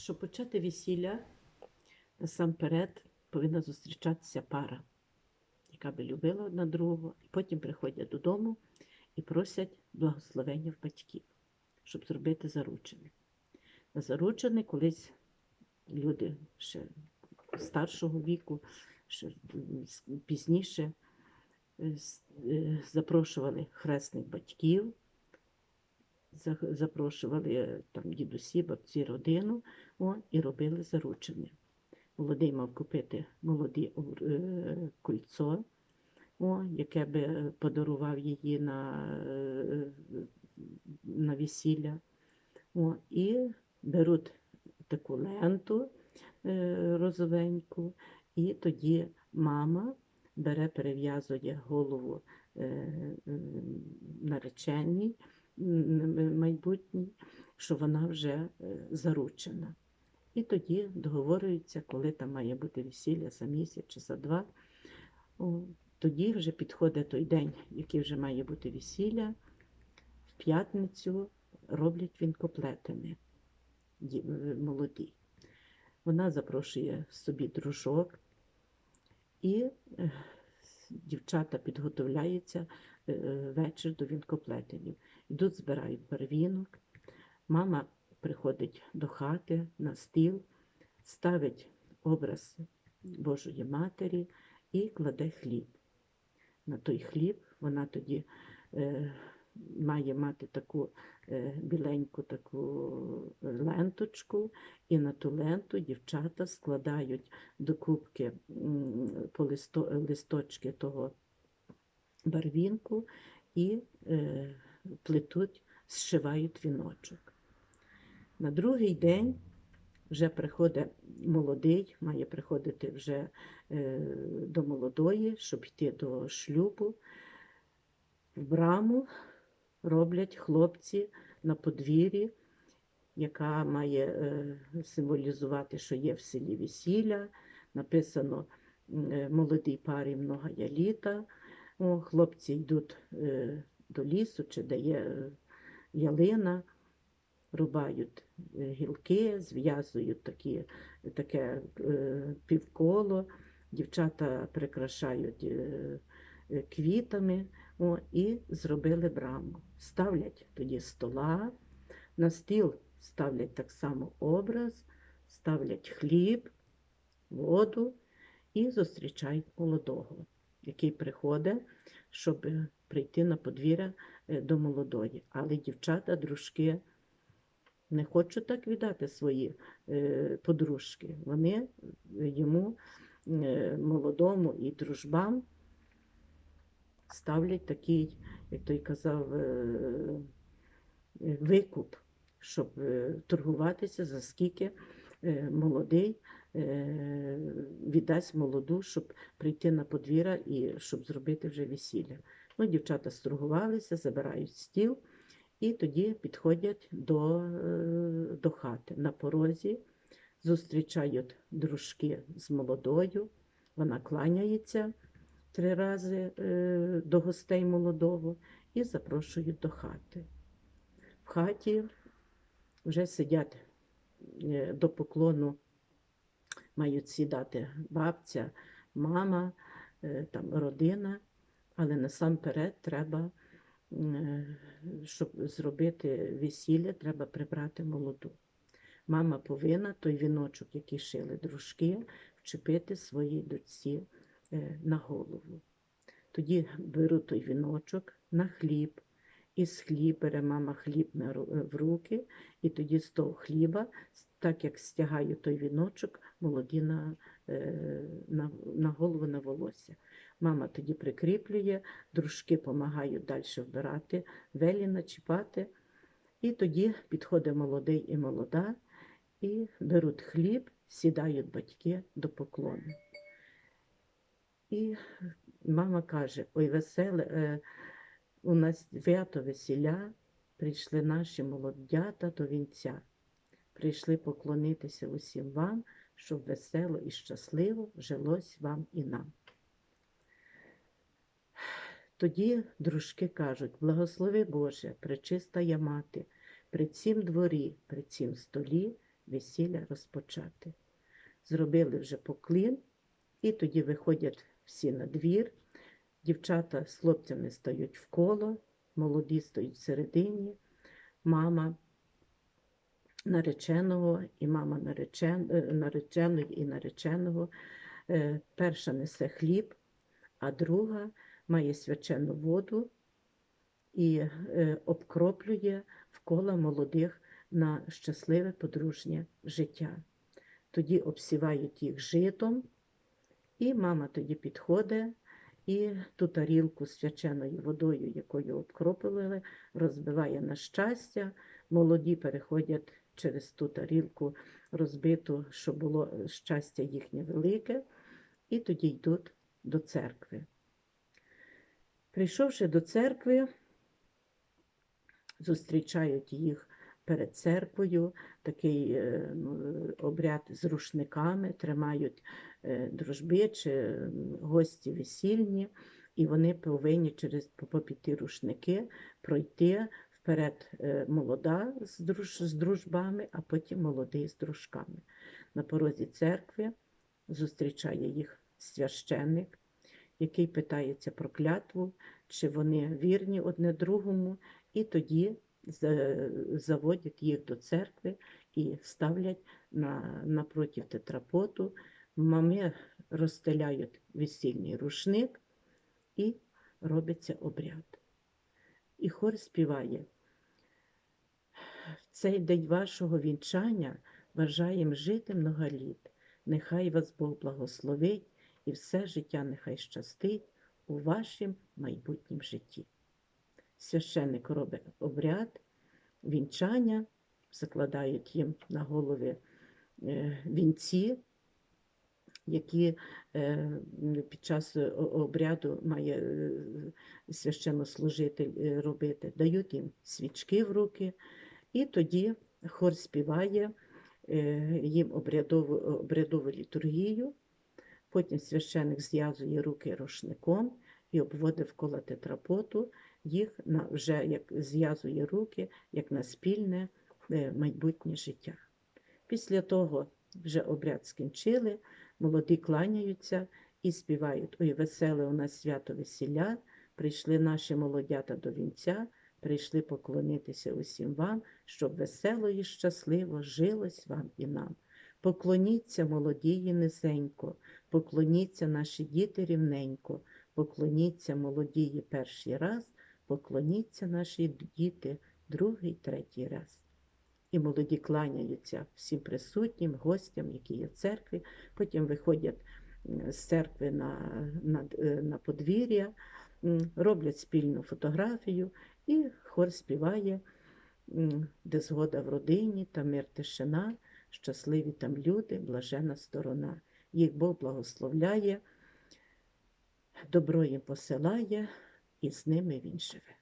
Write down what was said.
щоб почати весілля, насамперед повинна зустрічатися пара, яка би любила одна другого, і потім приходять додому і просять благословення в батьків, щоб зробити заручини. На заручини колись люди ще старшого віку, ще пізніше е, е, запрошували хресних батьків, запрошували е, там дідусі, бабці, родину о, і робили заручини. Молодий мав купити молоді е, кольцо, о, яке би подарував її на, е, на весілля. О, і беруть таку ленту е, розовеньку, і тоді мама бере, перев'язує голову нареченій майбутній, що вона вже заручена. І тоді договорюються, коли там має бути весілля за місяць чи за два. Тоді вже підходить той день, який вже має бути весілля. В п'ятницю роблять вінкоплетини е, молоді. Вона запрошує собі дружок, і е, дівчата підготовляються е, вечір до вінкоплетенів. Йдуть, збирають барвінок. Мама приходить до хати на стіл, ставить образ Божої Матері і кладе хліб. На той хліб вона тоді е, має мати таку е, біленьку таку е, ленточку, і на ту ленту дівчата складають до кубки по листо, листочки того барвінку і е, плетуть, зшивають віночок. На другий день вже приходить молодий, має приходити вже е, до молодої, щоб йти до шлюбу. В браму роблять хлопці на подвір'ї, яка має е, символізувати, що є в селі весілля. Написано е, молодій парі многая літа. О, хлопці йдуть до лісу, чи де є ялина, рубають е, гілки, зв'язують такі, таке е, півколо, дівчата прикрашають е, квітами о, і зробили браму. Ставлять тоді стола, на стіл ставлять так само образ, ставлять хліб, воду і зустрічають молодого, який приходить, щоб прийти на подвір'я до молодої. Але дівчата, дружки не хочуть так віддати свої е, подружки. Вони е, йому е, молодому і дружбам ставлять такий, як той казав, викуп, щоб торгуватися, за скільки молодий віддасть молоду, щоб прийти на подвір'я і щоб зробити вже весілля. Ну, дівчата сторгувалися, забирають стіл і тоді підходять до, е, до хати. На порозі зустрічають дружки з молодою, вона кланяється три рази е, до гостей молодого і запрошують до хати. В хаті вже сидять е, до поклону, мають сідати бабця, мама, там, родина, але насамперед треба, щоб зробити весілля, треба прибрати молоду. Мама повинна той віночок, який шили дружки, вчепити своїй дочці е, на голову. Тоді беру той віночок на хліб, і з хліб бере мама хліб е, в руки, і тоді з того хліба, так як стягаю той віночок, молоді на, е, на, на голову на волосся. Мама тоді прикріплює, дружки допомагають далі вбирати, велі начіпати. І тоді підходить молодий і молода, і беруть хліб, сідають батьки до поклону. І мама каже: ой, веселе, е, у нас свято весілля, прийшли наші молодята до вінця. Прийшли поклонитися усім вам, щоб весело і щасливо жилось вам і нам. Тоді дружки кажуть: благослови Боже, пречиста я мати, при цім дворі, при цім столі весілля розпочати. Зробили вже поклін, і тоді виходять всі на двір. Дівчата з хлопцями стають в коло, молоді стоять всередині, мама нареченого і мама наречен, е, нареченої і нареченого. Е, Перша несе хліб, а друга має свячену воду і е, обкроплює вколо молодих на щасливе подружнє життя. Тоді обсівають їх житом, і мама тоді підходить і ту тарілку з свяченою водою, якою обкропили, розбиває на щастя. Молоді переходять через ту тарілку розбиту, що було щастя їхнє велике, і тоді йдуть до церкви. Прийшовши до церкви, зустрічають їх перед церквою, такий е, ну, обряд з рушниками, тримають е, дружби чи гості весільні, і вони повинні через попід ті рушники пройти вперед е, молода з, друж, з дружбами, а потім молодий з дружками. На порозі церкви зустрічає їх священник, який питається про клятву, чи вони вірні одне другому, і тоді заводять їх до церкви і ставлять на, напротив тетрапоту. Мами розстеляють весільний рушник і робиться обряд. І хор співає. В цей день вашого вінчання бажаєм жити много літ. Нехай вас Бог благословить і все життя нехай щастить у вашім майбутнім житті. Священник робить обряд, вінчання, закладають їм на голови е, вінці, які е, під час обряду має е, священнослужитель робити, дають їм свічки в руки, і тоді хор співає їм обрядову, обрядову літургію. Потім священик зв'язує руки рушником і обводить вколо тетрапоту їх на, вже як зв'язує руки як на спільне е, майбутнє життя. Після того вже обряд скінчили, молоді кланяються і співають Ой, веселе у нас свято весілля, прийшли наші молодята до вінця, прийшли поклонитися усім вам, щоб весело і щасливо жилось вам і нам. Поклоніться молодії низенько, поклоніться наші діти рівненько, поклоніться молодії перший раз, поклоніться наші діти другий, третій раз. І молоді кланяються всім присутнім, гостям, які є в церкві, потім виходять з церкви на, на, е, на подвір'я, роблять спільну фотографію, і хор співає, де згода в родині, та мир тишина, щасливі там люди, блажена сторона. Їх Бог благословляє, добро їм посилає, і з ними він живе.